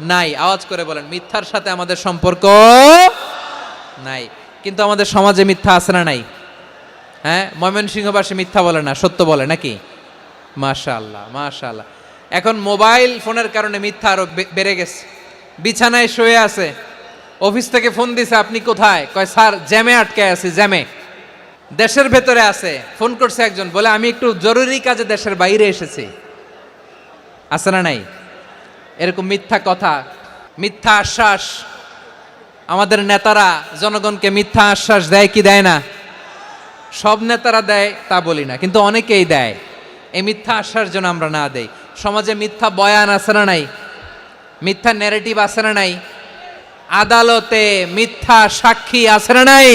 নাই। আওয়াজ করে বলেন, মিথ্যার সাথে আমাদের সম্পর্ক নাই। কিন্তু আমাদের সমাজে মিথ্যা আছে না নাই? হ্যাঁ? ময়মনসিংহবাসী মিথ্যা বলে না, সত্য বলে নাকি? মাশাআল্লাহ মাশাআল্লাহ। এখন মোবাইল ফোনের কারণে মিথ্যা আরও বেড়ে গেছে। বিছানায় শুয়ে আছে। অফিস থেকে ফোন দিছে, আপনি কোথায়? কয়, স্যার, জ্যামে আটকে আছি, জ্যামে। দেশের ভেতরে আছে। ফোন করছে একজন, বলে, আমি একটু জরুরি কাজে দেশের বাইরে এসেছি। আছে না নাই? এরকম মিথ্যা কথা, মিথ্যা আশ্বাস। আমাদের নেতারা জনগণকে মিথ্যা আশ্বাস দেয় কি দেয় না? সব নেতারা দেয়, তা বলি না, কিন্তু অনেকেই দেয়। এই মিথ্যা আশ্বাস যেন আমরা না দেই। সমাজে মিথ্যা বয়ান আছে না নাই? মিথ্যা ন্যারেটিভ আছে না নাই? আদালতে মিথ্যা সাক্ষী আছে না নাই?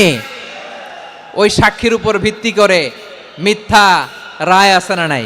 ওই সাক্ষীর উপর ভিত্তি করে মিথ্যা রায় আছে না নাই?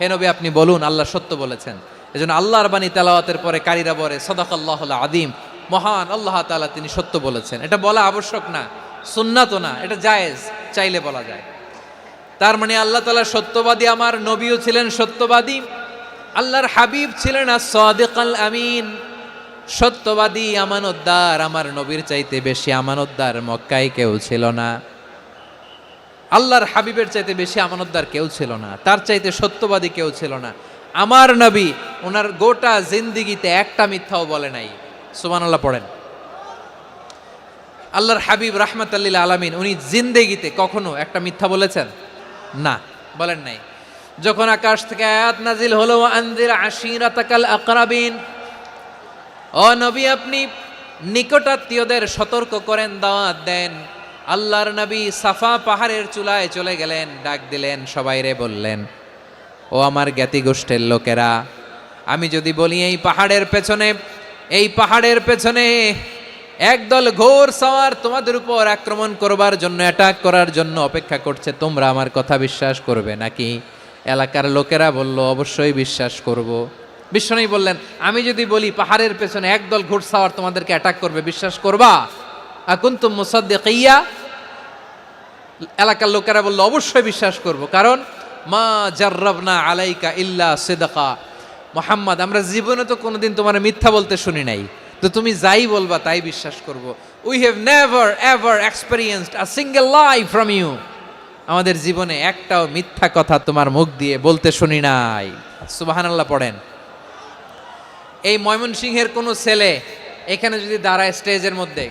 হে নবী, আপনি বলুন, আল্লাহ সত্য বলেছেন। এজন্য আল্লাহর বাণী তেলাওয়াতের পরে কারিরা বলে, সদাকাল্লাহুল আদিম মহান আল্লাহ তাআলা তিনি সত্য বলেছেন। এটা বলা আবশ্যক না, সুন্নাতও না, এটা জায়েজ, চাইলে বলা যায়। তার মানে আল্লাহ তালা সত্যবাদী, আমার নবীও ছিলেন সত্যবাদী, আল্লাহর হাবিব ছিলেন সাদিকাল আমিন। সত্যবাদী, আমানতদার, আমার নবীর চাইতে বেশি আমানতদার মক্কায় কেউ ছিল না। আল্লাহর হাবিবের চাইতে বেশি আমানতদার কেউ ছিল না। তার চাইতে সত্যবাদী কেউ ছিল না। আমার নবী, ওনার গোটা জিন্দিগিতে একটা মিথ্যাও বলে নাই। সুমান আল্লাহ পড়েন। আল্লাহর হাবিব রাহমাতাল্লিল আলামিন, উনি জিন্দেগিতে কখনো একটা মিথ্যা বলেছেন? না, বলেন নাই। যখন আকাশ থেকে আয়াত নাজিল হলো আন্দির আশিরাতাকাল আকরাবিন, ও নবী আপনি নিকটাত্মীয়দের সতর্ক করেন, দাওয়াত দেন। আল্লাহর নবী সাফা পাহাড়ের চুলায় চলে গেলেন, ডাক দিলেন সবাইরে বললেন, ও আমার জ্ঞাতি গোষ্ঠের লোকেরা, আমি যদি বলি এই পাহাড়ের পেছনে, এই পাহাড়ের পেছনে একদল ঘোর সওয়ার তোমাদের উপর আক্রমণ করবার জন্য অ্যাটাক করার জন্য অপেক্ষা করছে, তোমরা আমার কথা বিশ্বাস করবে নাকি? এলাকার লোকেরা বলল, অবশ্যই বিশ্বাস করব। বিশ্বনবী বললেন, আমি যদি বলি পাহাড়ের পেছনে একদল ঘোড়সাওয়ার তোমাদেরকে অ্যাটাক করবে, বিশ্বাস করবা? আকুন্তুম মুসাদ্দিকিয়া। এলাকার লোকেরা বলল, অবশ্যই বিশ্বাস করব। কারণ, মা জার্রাবনা আলাইকা ইল্লা সিদকা। মোহাম্মদ, আমরা জীবনে তো কোনোদিন তোমার মিথ্যা বলতে শুনি নাই। তো তুমি যাই বলবা, তাই বিশ্বাস করব। We have never ever experienced a single life from you আমাদের জীবনে একটাও মিথ্যা কথা তোমার মুখ দিয়ে বলতে শুনি নাই। সুবাহানাল্লাহ পড়েন। এই ময়মনসিংহের কোনো ছেলে এখানে যদি দাঁড়ায় স্টেজের মধ্যে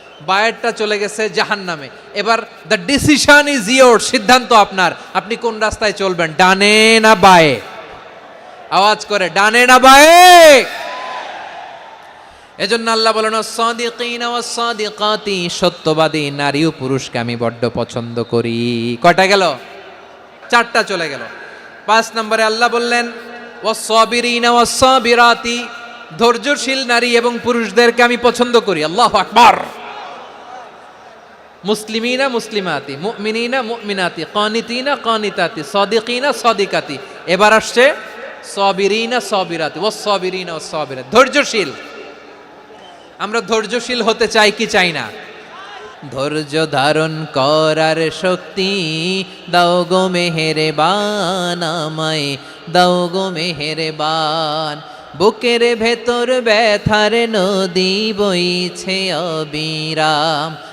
বায়েরটা চলে গেছে জাহান্নামে। এবার দ্য ডিসিশন ইজ ইয়োর সিদ্ধান্ত আপনার। আপনি কোন রাস্তায় চলবেন? ডানে না বায়ে? আওয়াজ করে, ডানে না বায়ে? এজন্য আল্লাহ বলেন সাদিকিনা ওয়াস সাদিকাতি সত্যবাদী নারী ও পুরুষকে আমি বড্ড পছন্দ করি। কয়টা গেল? চারটা চলে গেল। পাঁচ নম্বরে আল্লাহ বললেন ওয়াস সাবিরিনা ওয়াস সাবিরাতি ধৈর্যশীল নারী এবং পুরুষদেরকে আমি পছন্দ করি। আল্লাহু আকবার। মুসলিমিনা মুসলিমাতি, মুমিনিনা মুমিনাতি, কানিতিনা কানিতাতি, সাদিকিনা সাদিকাতি। এবার আসছে সাবিরিনা সাবিরাতি ও সাবিরিনা ও সাবিরাত। ধৈর্যশীল। আমরা ধৈর্যশীল হতে চাই কি চাই না? ধৈর্য ধারণ করার শক্তি দাও গো মেহেরে বান আমায়, দাও গো মেহেরে বান বুকের ভেতর ব্যথার নদী বইছে অবিরাম।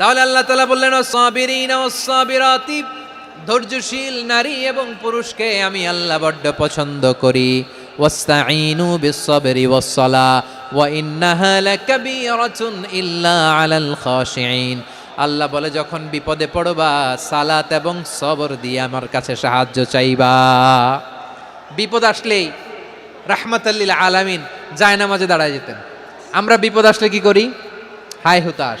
তাহলে আল্লাহ তালা বললেন সাবিরাতি ধৈর্যশীল নারী এবং পুরুষকে আমি আল্লাহ বড্ড পছন্দ করি। ইন্নাহা আল্লাহ বলে, যখন বিপদে পড়বা, সালাত এবং সবর দিয়ে আমার কাছে সাহায্য চাইবা। বিপদ আসলেই রাহমাতাল্লিল আলামিন যায় নামাজে দাঁড়ায় যেতেন। আমরা বিপদ আসলে কি করি? হাই হুতাশ।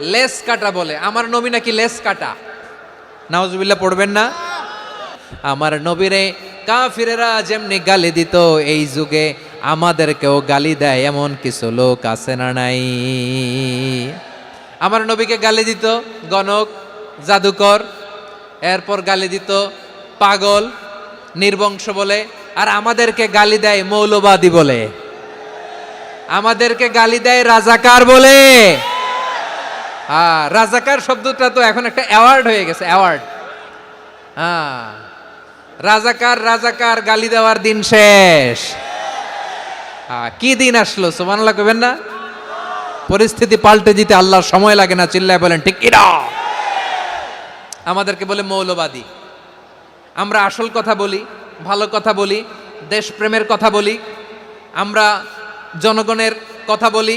লেস কাটা বলে। আমার নবী নাকি লেস কাটা? নাওজুবিল্লাহ পড়বেন না? আমার নবীরে কাফিরেরা যেমনি গালি দিত, এই যুগে আমাদেরকেও গালি দেয় এমন কিছু লোক আছে না নাই? আমার নবীকে গালি দিত গণক, জাদুকর, এরপর গালি দিত পাগল, নির্বংশ বলে, আর আমাদেরকে গালি দেয় মৌলবাদী বলে। আমাদেরকে গালি দেয় রাজাকার বলে। হ্যাঁ রাজাকার শব্দটা তো এখন একটা অ্যাওয়ার্ড হয়ে গেছে অ্যাওয়ার্ড হ্যাঁ। রাজাকার রাজাকার, গালি দেওয়ার দিন শেষ। হ্যাঁ কি দিন আসলো সুমানাল্লাহ কবেন না? পরিস্থিতি পাল্টে দিতে আল্লাহর সময় লাগে না, চিল্লায় বলেন, ঠিক কিনা? আমাদেরকে বলে মৌলবাদী। আমরা আসল কথা বলি, ভালো কথা বলি, দেশপ্রেমের কথা বলি, আমরা জনগণের কথা বলি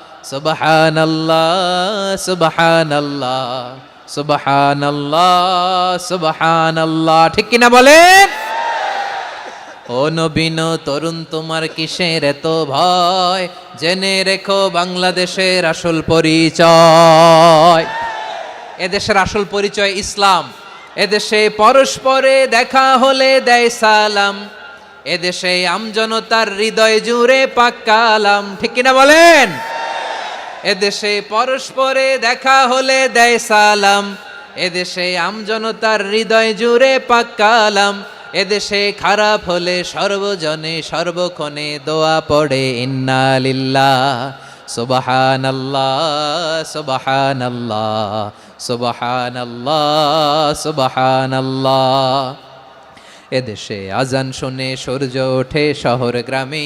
ঠিক কিনা বলেন? ও নবীন তরুণ তোমার কিসের এত ভয়? জেনে রেখো বাংলাদেশের আসল পরিচয়। এদেশের আসল পরিচয় ইসলাম। এদেশে পরস্পরে দেখা হলে দেয় সালাম। এদেশে আমজনতার হৃদয় জুড়ে পাক্কালাম ঠিক কিনা বলেন? এদেশে পরস্পরে দেখা হলে দেয় সালাম। এদেশে আমজনতার হৃদয় জুড়ে পাক্কালাম এদেশে খারাপ হলে সর্বজনে সর্বক্ষণে দোয়া পড়ে, ইন্না লিল্লাহ সুবাহান আল্লাহ সুবাহান আল্লাহ সুবাহান আল্লাহ সুবাহান আল্লাহ এদেশে আজান শুনে সূর্য ওঠে শহর গ্রামে।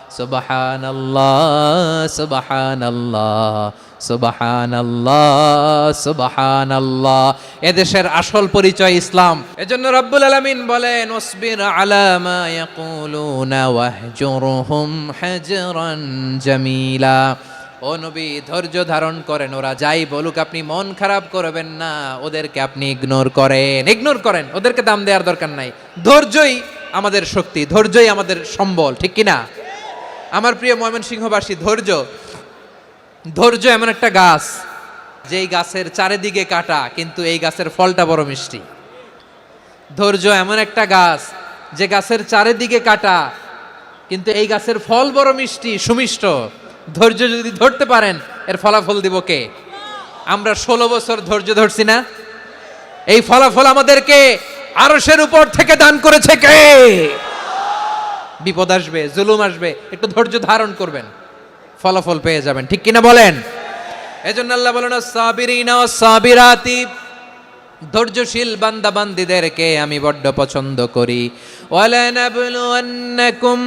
সুবাহান আল্লাহ সুবাহান আল্লাহ সুবাহান আল্লাহ সুবাহান আল্লাহ এদেশের আসল পরিচয় ইসলাম। এজন্য রব্বুল আলামিন বলেন ওসবির আলা মা ইয়াকুলুনা ওয়াহজুরহুম হাজরান জামিলা। ও নবী, ধৈর্য ধারণ করেন। ওরা যাই বলুক, আপনি মন খারাপ করবেন না। ওদেরকে আপনি ইগনোর করেন। ইগনোর করেন। ওদেরকে দাম দেওয়ার দরকার নাই। ধৈর্যই আমাদের শক্তি, ধৈর্যই আমাদের সম্বল, ঠিক কিনা? আমার প্রিয় ময়মনসিংহবাসী, ধৈর্য। ধৈর্য এমন একটা গাছ, যেই গাছের চারিদিকে কাটা, কিন্তু এই গাছের ফলটা বড় মিষ্টি। ধৈর্য এমন একটা গাছ, যে গাছের চারিদিকে কাটা, কিন্তু এই গাছের ফল বড় মিষ্টি, সুমিষ্ট। ধৈর্য যদি ধরতে পারেন, এর ফলাফল দিব কে? আমরা ষোলো বছর ধৈর্য ধরছি না? এই ফলাফল আমাদেরকে আরসের উপর থেকে দান করেছে কে? বিপদ আসবে, জুলুম আসবে, একটু ধৈর্য ধারণ করবেন। ফলাফল পেয়ে যাবেন, ঠিক কিনা বলেন? এজন্য আল্লাহ বলেন সাবিরিনা সাবিরাতি ধৈর্যশীল বান্দা বান্দিদেরকে আমি বড্ড পছন্দ করি। ওয়ালানাবলুন্নাকুম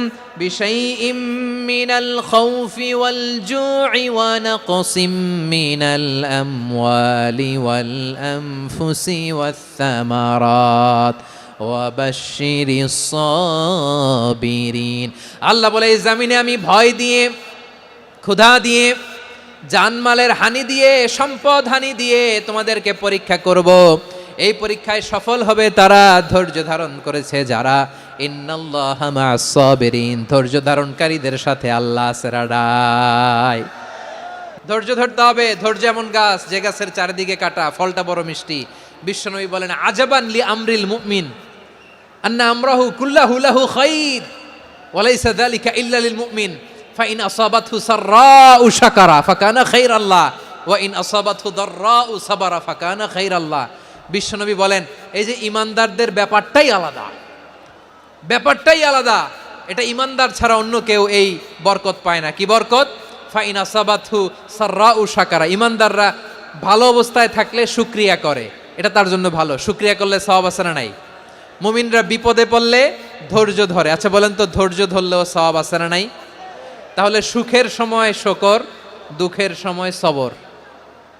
وبشر الصابرين আল্লাহ বলে এই জামিনে আমি ভয় দিয়ে ক্ষুধা দিয়ে জানমালের হানি দিয়ে সম্পদ হানি দিয়ে তোমাদেরকে পরীক্ষা করব এই পরীক্ষায় সফল হবে তারা ধৈর্য ধারণ করেছে যারা ইন্নাল্লাহ মা'আস সাবিরিন ধৈর্য ধারণকারীদের সাথে আল্লাহ সেরাডায় ধৈর্য ধরতে হবে ধৈর্য এমন গাছ যে গাছের চারিদিকে কাটা ফলটা বড় মিষ্টি বিশ্বনবী বলেন আজাবান লি আমরিল মুমিন আন্না আমরাহু কুল্লাহু লাহু খাইর ওয়ালাইসা যালিকা ইল্লা লিল মুমিন ফাইন আসাবাতহু সাররাউ শাকারা ফাকানা খাইরাল্লাহ ওয়া ইন আসাবাতহু দাররাউ সাবারা ফাকানা খাইরাল্লাহ বিশ্বনবী বলেন, এই যে ইমানদারদের ব্যাপারটাই আলাদা ব্যাপারটাই আলাদা, এটা ইমানদার ছাড়া অন্য কেউ এই বরকত পায় না। কি বরকত? ফাইন আসাবাথু সাররা উ সাকারা ইমানদাররা ভালো অবস্থায় থাকলে সুক্রিয়া করে, এটা তার জন্য ভালো সুক্রিয়া করলে সওয়াব আছে না নাই? মুমিনরা বিপদে পড়লে ধৈর্য ধরে। আচ্ছা বলেন তো, ধৈর্য ধরলেও সওয়াব আছে না নাই? তাহলে সুখের সময় শকর, দুঃখের সময় সবর।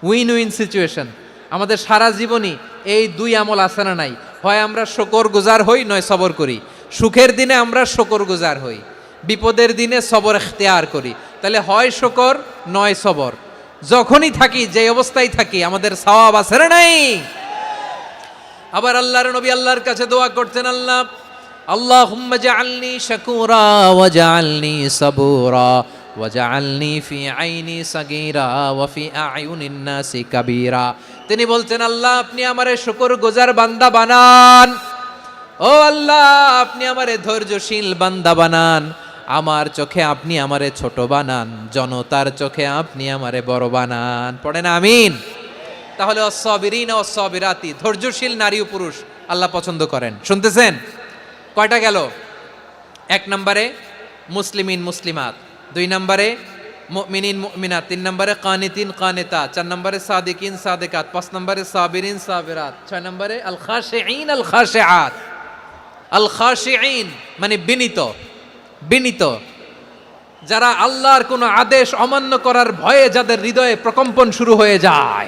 উইন উইন সিচুয়েশন আমাদের সারা জীবনই এই দুই আমল আছে না নাই? হয় আমরা শকর গুজার হই, নয় সবর করি। সুখের দিনে আমরা শকর গুজার হই। বিপদের দিনে সবর এখতেয়ার করি। তাহলে হয় শকর, নয় সবর। যখনই থাকি যে অবস্থায় থাকি, আমাদের সওয়াব আছে না নাই? আবার আল্লাহর নবী আল্লাহর কাছে দোয়া করতেন, আল্লাহ আল্লাহ হুম্মা জাআলনি শাকুরা সাবুরা ওয়া ফি আইনি সাগীরা ওয়া ফি আয়ুনিন নাসি কাবীরা। তিনি বলতেন, আল্লাহ, আপনি আমারে শুকর গুজার বান্দা বানান। ও আল্লাহ, আপনি আমারে ধৈর্যশীল বান্দা বানান। আমার চোখে আপনি আমারে ছোট বানান, জনতার চোখে আপনি আমারে বড় বানান। পড়েন আমিন? তাহলে অসবিরিন অসবিরাতি ধৈর্যশীল নারী ও পুরুষ আল্লাহ পছন্দ করেন। শুনতেছেন? কয়টা গেল? এক নম্বরে মুসলিমিন, মুসলিমাত। দুই নম্বরে মিনিন মুমিনাত। তিন নম্বরে কানিতিন, কানেতা। চার নম্বরে সাদিকিন, সাদেকাত। পাঁচ নম্বরে সাবিরিন, সাবিরাত। ছয় নম্বরে আল খাশিঈন আল খাশিআত আল খাশিঈন মানে বিনীত। বিনীত। যারা আল্লাহর কোনো আদেশ অমান্য করার ভয়ে যাদের হৃদয়ে প্রকম্পন শুরু হয়ে যায়।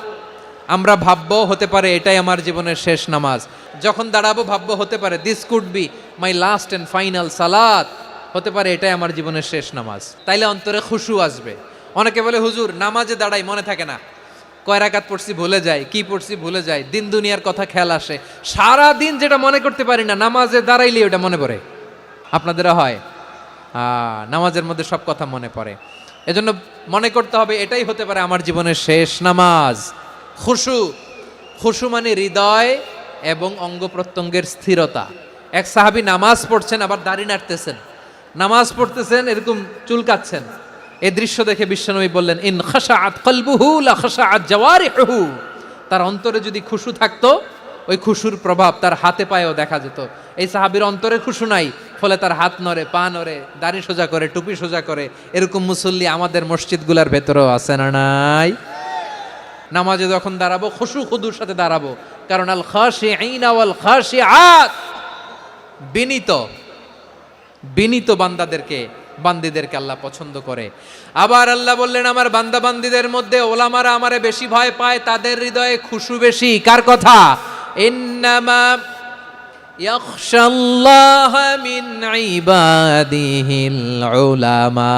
আমরা ভাববো হতে পারে এটাই আমার জীবনের শেষ নামাজ। যখন দাঁড়াবো, ভাববো হতে পারে this could be my last and final সালাত হতে পারে এটাই আমার জীবনের শেষ নামাজ। তাইলে অন্তরে খুশু আসবে। অনেকে বলে, হুজুর, নামাজে দাঁড়াই, মনে থাকে না। কয় রাকাত পড়ছি, ভুলে যায় কি পড়ছি, ভুলে যায় দিন দুনিয়ার কথা খেয়াল আসে। সারা দিন যেটা মনে করতে পারি না, নামাজে দাঁড়াইলে ওটা মনে পড়ে। আপনাদেরও হয়? নামাজের মধ্যে সব কথা মনে পড়ে। এজন্য মনে করতে হবে, এটাই হতে পারে আমার জীবনের শেষ নামাজ। খুশু। খুশু মানে হৃদয় এবং অঙ্গ প্রত্যঙ্গের স্থিরতা। এক সাহাবী নামাজ পড়ছেন, আবার দাড়ি নাড়তেছেন। নামাজ পড়তেছেন, এরকম চুলকাচ্ছেন এই দৃশ্য দেখে বিশ্বনবী বললেন, ইন খাশাআত কলবুহু লা খাশাআত জাওয়ারিহুহু। তার অন্তরে যদি খুশু থাকতো, ওই খুশুর প্রভাব তার হাতে পায়েও দেখা যেত। এই সাহাবীর অন্তরে খুশু নাই, ফলে তার হাত নড়ে, পা নড়ে, দাড়ি সোজা করে, টুপি সোজা করে, এরকম মুসল্লি আমাদের মসজিদগুলোর ভেতরেও আছে না নাই? নামাজে যখন দাঁড়াবো, খুশু খুদুর সাথে দাঁড়াবো। কারণ আল খাসে আইনা ওয়াল খাসে আত বিনীত বিনীত বান্দাদেরকে, বান্দিদেরকে আল্লাহ পছন্দ করে। আবার আল্লাহ বললেন, আমার বান্দা বান্দিদের মধ্যে ওলামারা আমারে বেশি ভয় পায়, তাদের হৃদয়ে খুশু বেশি। কার কথা? ইন্নামা মিন ইবাদিহিল উলামা।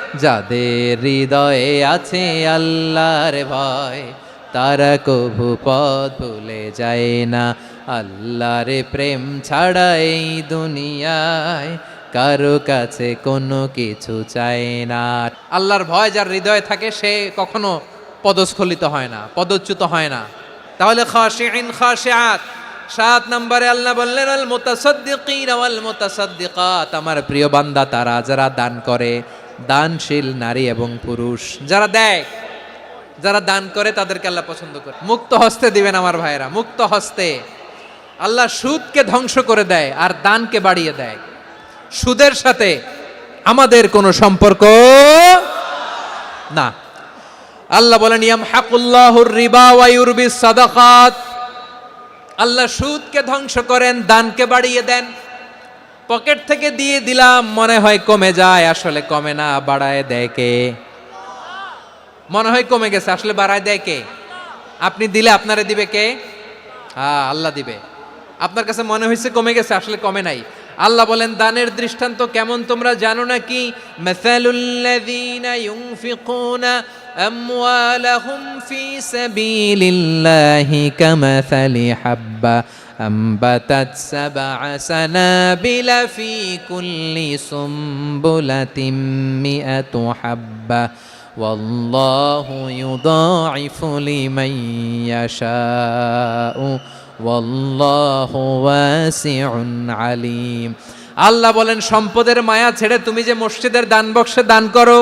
যাদের হৃদয়ে আছে আল্লাহর ভয়, তারা কভু পথ ভুলে যায় না। আল্লাহর প্রেম ছাড়া এই দুনিয়ায় কারও কাছে কোনো কিছু চায় না। আল্লাহর ভয় যার হৃদয়ে থাকে, সে কখনো পদস্খলিত হয় না, পদচ্যুত হয় না। তাহলে খাশিইন খাশিআত। সাত নম্বরে আল্লাহ বললেন আল মুতাসাদ্দিকিন ওয়াল মুতাসাদ্দিকাত আমার প্রিয় বান্দা, তারা যারা দান করে দানশীল নারী এবং পুরুষ। যারা দেয়, যারা দান করে, তাদেরকে আল্লাহ পছন্দ করে। মুক্ত হস্তে দিবেন আমার ভাইয়েরা, মুক্ত হস্তে। আল্লাহ সুদকে ধ্বংস করে দেয় আর দানকে বাড়িয়ে দেয়। সুদের সাথে আমাদের কোনো সম্পর্ক না। আল্লাহ বলেন ইয়াম হাকুল্লাহুর রিবা ওয়া ইউরবিস সাদাকাত। আল্লাহ সুদকে ধ্বংস করেন, দানকে বাড়িয়ে দেন। পকেট থেকে দিয়ে দিলাম, মনে হয় কমে যায়, আসলে কমে না, বাড়ায় দেয় কে? মনে হয় কমে গেছে, আসলে বাড়ায় দেয় কে? আপনি দিলে আপনারে দিবে কে? হ্যাঁ আল্লাহ দিবে। আপনার কাছে মনে হয়েছে কমে গেছে, আসলে কমে নাই। আল্লাহ বলেন, দানের দৃষ্টান্ত কেমন তোমরা জানো মাসালুল্লাযীনা ইউনফিকুনা আমওয়ালাহুম ফি সাবিলিল্লাহি কামাসালি হাব্বা। أنبتت سبع سنابل في كل سنبلة مئة حبة والله يضاعف لمن يشاء والله واسع عليم আল্লাহ বলেন সম্পদের মায়া ছেড়ে তুমি যে মসজিদের দান বক্সে দান করো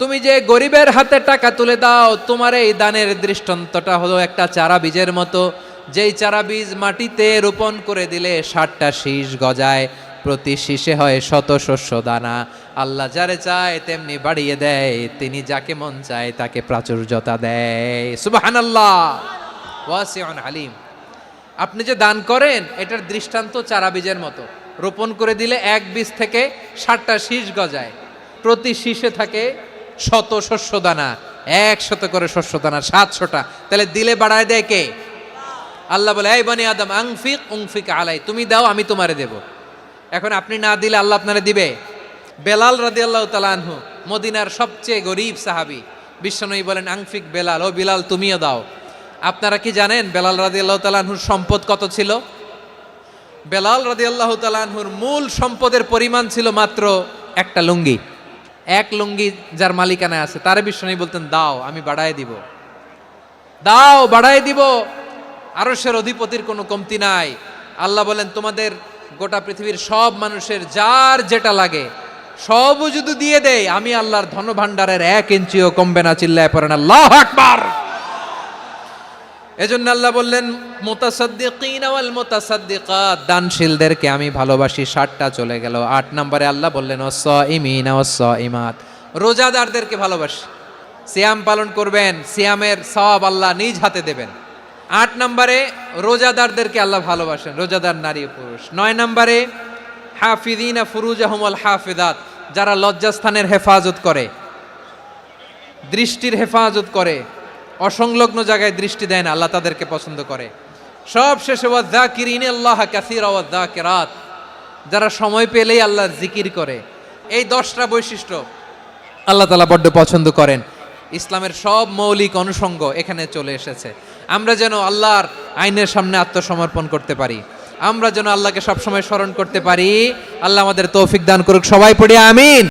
তুমি যে গরিবের হাতে টাকা তুলে দাও তোমার এই দানের দৃষ্টান্তটা হলো একটা চারা বীজের মতো যেই চারা বীজ মাটিতে রোপণ করে দিলে ষাটটা শীষ গজায়, প্রতি শীষে হয় শত শস্য দানা। আল্লাহ যারে চায় তেমনি বাড়িয়ে দেয়, তিনি যাকে মন চায় তাকে প্রাচুর্যতা দেয়। সুবহানাল্লাহ। ওয়াসিউন আলিম আপনি যে দান করেন, এটার দৃষ্টান্ত চারা বীজের মতো। রোপণ করে দিলে এক বীজ থেকে ষাটটা শীষ গজায়, প্রতি শীষে থাকে শত শস্য দানা। একশত করে শস্য দানা, সাতশোটা। তাহলে দিলে বাড়ায় দেয় কে? আল্লাহ বলে, এই বনি আদম, আংফিক, উংফিক আলাই, তুমি দাও, আমি তোমারে দেব। এখন আপনি না দিলে আল্লাহ আপনারে দিবে? বেলাল রাদি আল্লাহ তালানহু মদিনার সবচেয়ে গরিব সাহাবি বিশ্বনয়ী বলেন, আংফিক বেলাল, ও বিলাল, তুমিও দাও। আপনারা কি জানেন বেলাল রাদি আল্লাহ তালানহুর সম্পদ কত ছিল? বেলাল রাদি আল্লাহ তালানহুর মূল সম্পদের পরিমাণ ছিল মাত্র একটা লুঙ্গি। এক লুঙ্গি যার মালিকানায় আছে। তারে বিশ্বনয়ী বলতেন, দাও, আমি বাড়ায় দিব। দাও, বাড়ায় দিব। আরশের অধিপতির কোনো কমতি নাই। আল্লাহ বলেন, তোমাদের গোটা পৃথিবীর সব মানুষের যার যেটা লাগে, সবও যদি দিয়ে দেয়, আমি আল্লাহর ধন ধনভাণ্ডারের এক ইঞ্চিও কমবে না, চিল্লায় পড়েন আল্লাহ আকবার। এজন্য আল্লাহ বললেন, মোতাসাদ্দিকিন মোতাসাদ্দিকাত। দানশীলদেরকে আমি ভালোবাসি, ষাটটা চলে গেল। আট নম্বরে আল্লাহ বললেন অস ইমিন অস ইমাত রোজাদারদেরকে ভালোবাসি। সিয়াম পালন করবেন, সিয়ামের সব আল্লাহ নিজ হাতে দেবেন। আট নম্বরে রোজাদারদেরকে আল্লাহ ভালোবাসেন, রোজাদার নারী পুরুষ। নয় নম্বরে হাফিদিনা ফুরুজ আহমল হাফিদাত, যারা লজ্জাস্থানের হেফাজত করে, দৃষ্টির হেফাজত করে, অসংলগ্ন জায়গায় দৃষ্টি দেয় না, আল্লাহ তাদেরকে পছন্দ করে। সব শেষে ওয়াদ্দাকিরিন আল্লাহ ওয়াদ্দাকিরাত যারা সময় পেলেই আল্লাহর জিকির করে। এই দশটা বৈশিষ্ট্য আল্লাহ তালা বড্ড পছন্দ করেন। ইসলামের সব মৌলিক অনুষঙ্গ এখানে চলে এসেছে। আমরা যেন আল্লাহর আইনের সামনে আত্মসমর্পণ করতে পারি। আমরা যেন আল্লাহকে সবসময় স্মরণ করতে পারি। আল্লাহ আমাদের তৌফিক দান করুক। সবাই পড়ি, আমিন।